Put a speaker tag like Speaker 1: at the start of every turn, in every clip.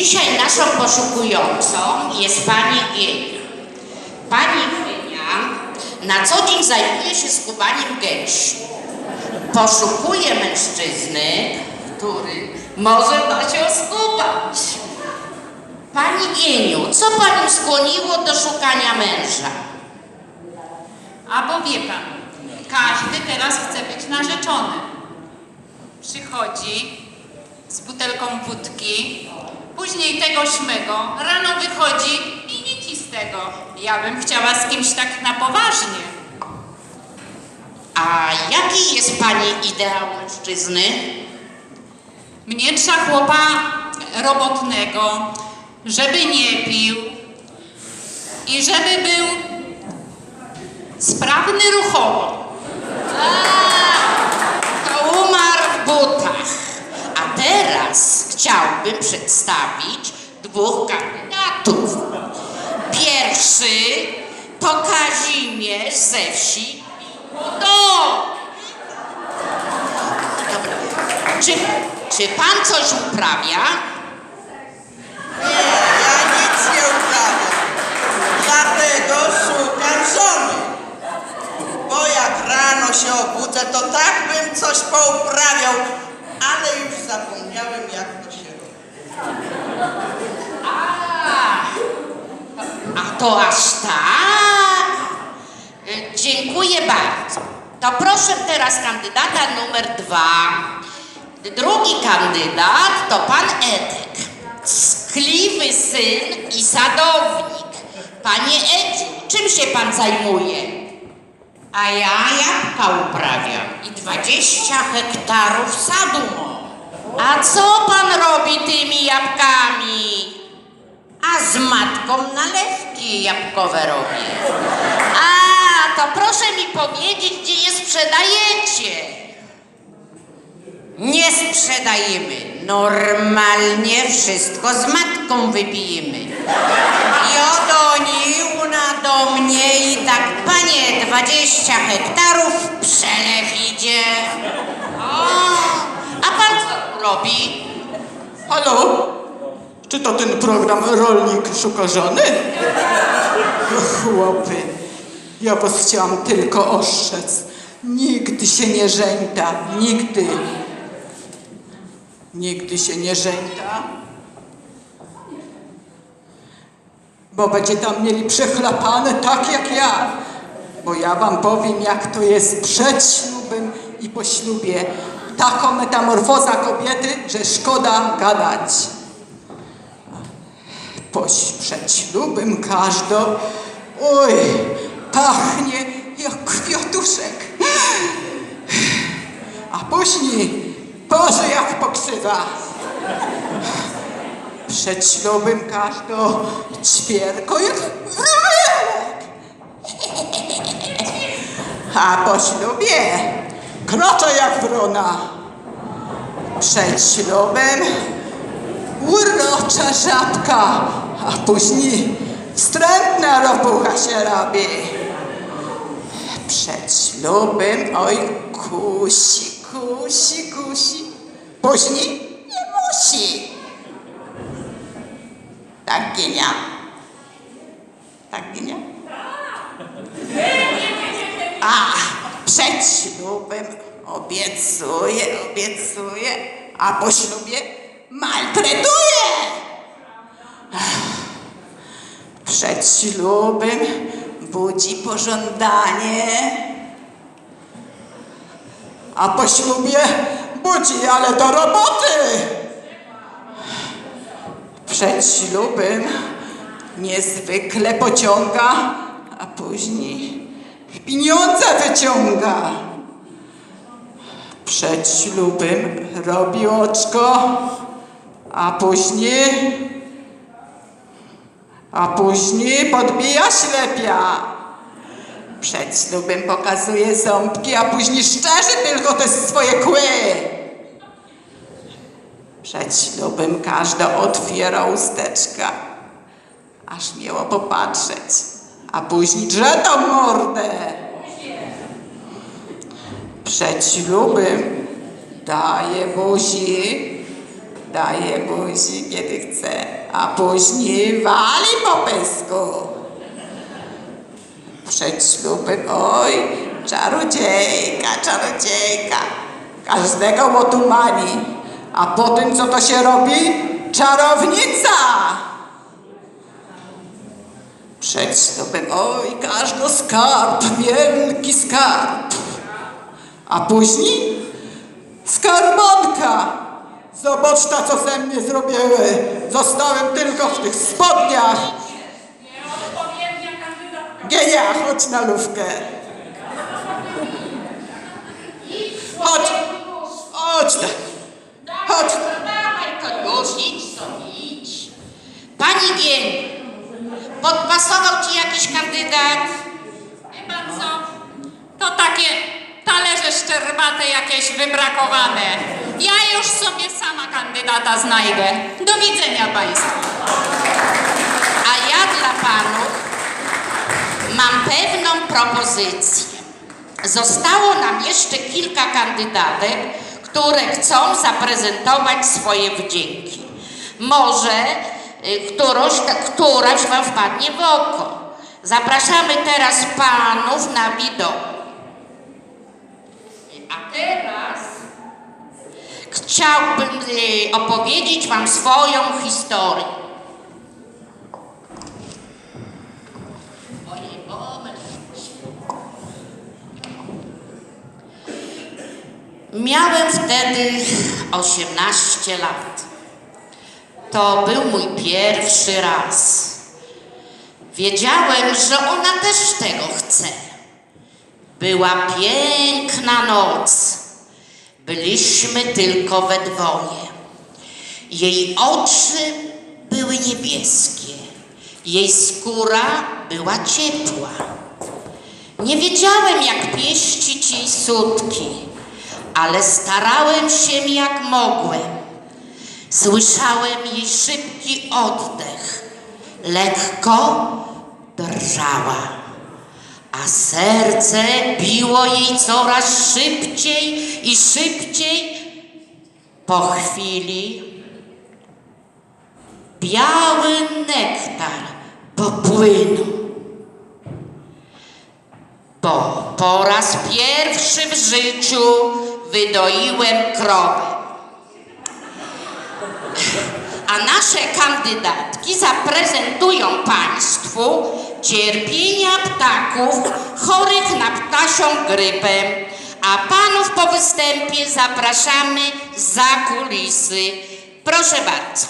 Speaker 1: Dzisiaj naszą poszukującą jest pani Gienia. Pani Gienia na co dzień zajmuje się skubaniem gęsi. Poszukuje mężczyzny, który może da się skubać. Pani Gieniu, co panią skłoniło do szukania męża?
Speaker 2: A bo wie pan, każdy teraz chce być narzeczony. Przychodzi z butelką wódki, później tego śmego, rano wychodzi i nic z tego. Ja bym chciała z kimś tak na poważnie.
Speaker 1: A jaki jest pani ideał mężczyzny?
Speaker 2: Mnie trzeba chłopa robotnego, żeby nie pił i żeby był sprawny ruchowo.
Speaker 1: To umarł w butach. A teraz chciałbym przedstawić dwóch kandydatów. Pierwszy to Kazimierz ze wsi Do. Dobra. Czy, czy pan coś uprawia?
Speaker 3: Ja nic nie uprawiam. Dlatego szukam żony. Bo jak rano się obudzę, to tak bym coś pouprawiał, ale już zapomniałem, jak to się robi.
Speaker 1: A, a to aż tak? Y, Dziękuję bardzo. To proszę teraz kandydata numer dwa. Drugi kandydat to pan Edek. Skliwy syn i sadownik. Panie Edziu, czym się pan zajmuje? A ja jabłka uprawiam i 20 hektarów sadu. A co pan robi tymi jabłkami? Matką nalewki jabłkowe robię. A, to proszę mi powiedzieć, gdzie je sprzedajecie. Nie sprzedajemy. Normalnie wszystko z matką wypijemy. I do niej, una do mnie i tak, panie, 20 hektarów, przelew idzie. O, a pan co robi?
Speaker 4: Halo? Czy to ten program Rolnik szuka żony? Chłopy, ja was chciałam tylko ostrzec. Nigdy się nie żęta, nigdy. Nigdy się nie żęta. Bo będzie tam mieli przechlapane tak jak ja. Bo ja wam powiem, jak to jest przed ślubem i po ślubie. Taką metamorfoza kobiety, że szkoda gadać. Przed ślubem każdo, oj, pachnie jak kwiatuszek. A później, Boże, jak pokrzywa. Przed ślubem każdo ćwierko jak wróbelek. A po ślubie krocze jak wrona. Przed ślubem urocza żabka, a później wstrętna ropucha się robi. Przed ślubem, oj, kusi, kusi, kusi. Później nie musi. Tak, Ginia? Tak, Ginia? A, przed ślubem obiecuje, obiecuje, a po ślubie maltretuje. Przed ślubem budzi pożądanie, a po ślubie budzi, ale do roboty. Przed ślubem niezwykle pociąga, a później pieniądze wyciąga. Przed ślubem robi oczko, a później, a później podbija ślepia. Przed ślubem pokazuje ząbki, a później szczerze tylko te swoje kły. Przed ślubem każda otwiera usteczka, aż miło popatrzeć, a później drze tą mordę. Przed ślubem daje buzi, daje buzi, kiedy chce, a później wali po pysku. Przed ślubem, oj, czarodziejka, czarodziejka, każdego otumani, a potem co to się robi? Czarownica! Przed ślubem, oj, każdy skarb, wielki skarb. A później skarbonka. Zobacz ta, co ze mnie zrobiły. Zostałem tylko w tych spodniach. Genia, chodź na lówkę. Chodź, chodź. Chodź.
Speaker 1: Dawaj to już, idź sobie, idź. Pani Gień, podpasował ci jakiś kandydat?
Speaker 2: Wie pan co? To takie talerze szczerbate jakieś wybrakowane. Ja już sobie sama kandydata znajdę. Do widzenia państwu.
Speaker 1: A ja dla panów mam pewną propozycję. Zostało nam jeszcze kilka kandydatek, które chcą zaprezentować swoje wdzięki. Może y, któraś wam wpadnie w oko. Zapraszamy teraz panów na widok. A teraz chciałbym y, opowiedzieć wam swoją historię. Miałem wtedy 18 lat. To był mój pierwszy raz. Wiedziałem, że ona też tego chce. Była piękna noc. Byliśmy tylko we dwoje. Jej oczy były niebieskie. Jej skóra była ciepła. Nie wiedziałem, jak pieścić jej sutki, ale starałem się jak mogłem. Słyszałem jej szybki oddech. Lekko drżała, a serce biło jej coraz szybciej i szybciej. Po chwili biały nektar popłynął. Bo po raz pierwszy w życiu wydoiłem krowę. A nasze kandydatki zaprezentują Państwu cierpienia ptaków chorych na ptasią grypę. A panów po występie zapraszamy za kulisy. Proszę bardzo.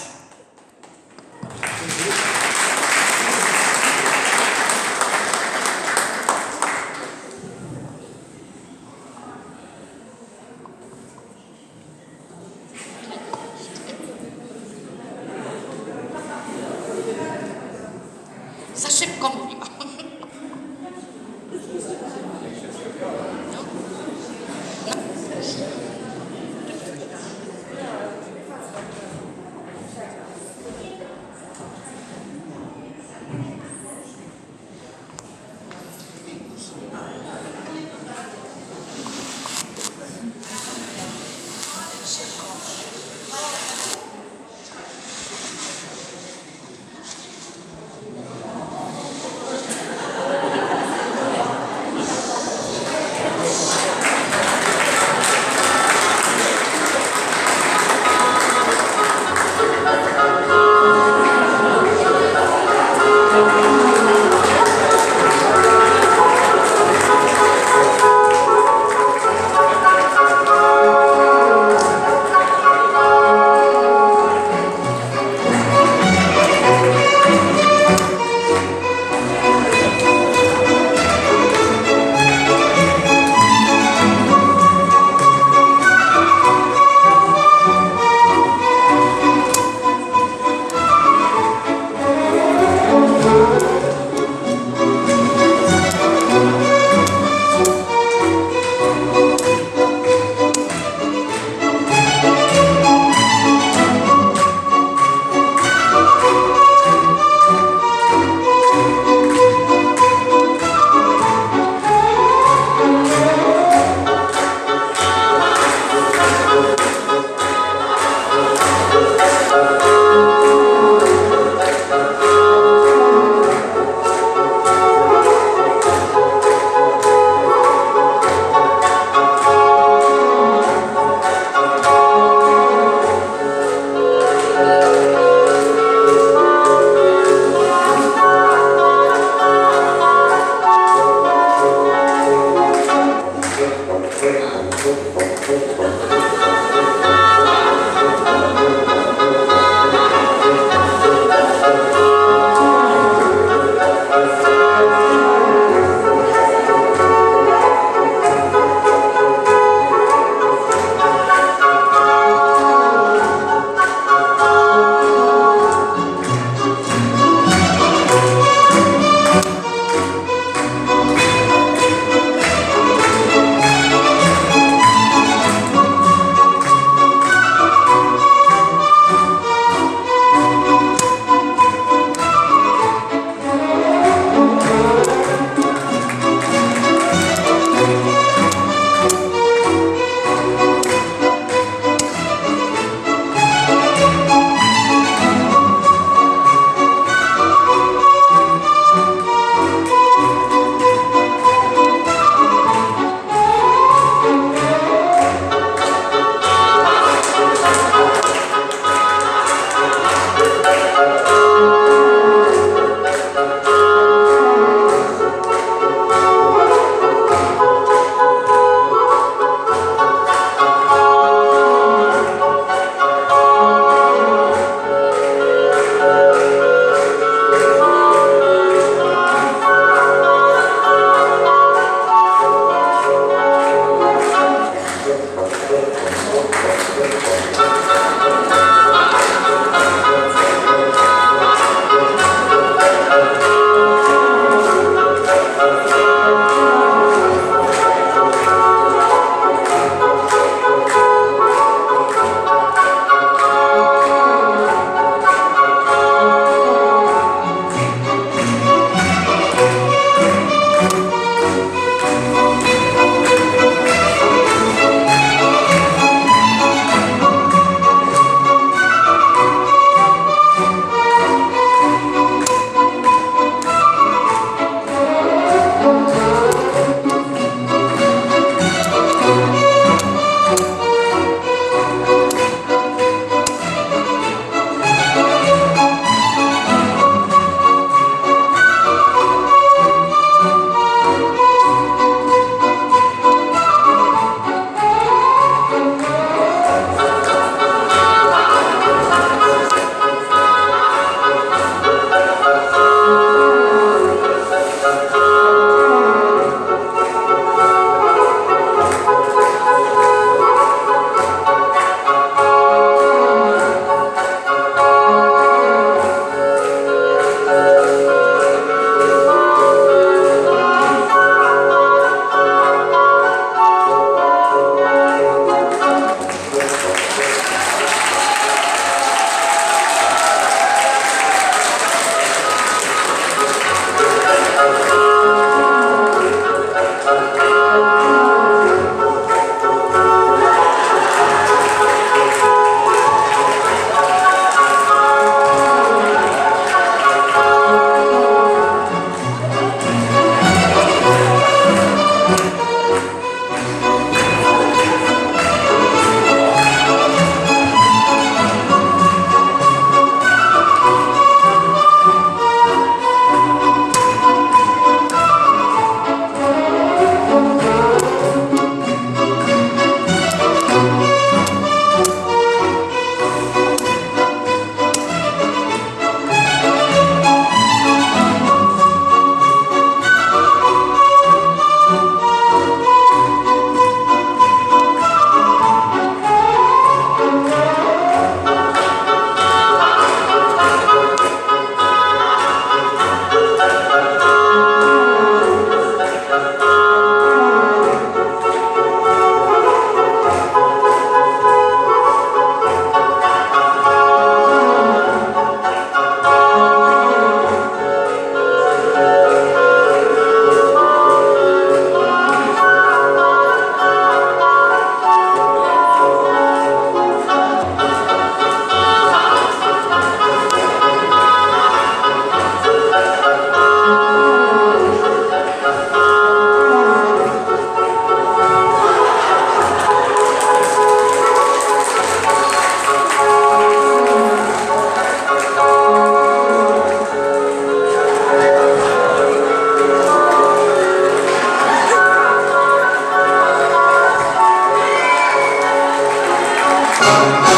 Speaker 5: Thank you.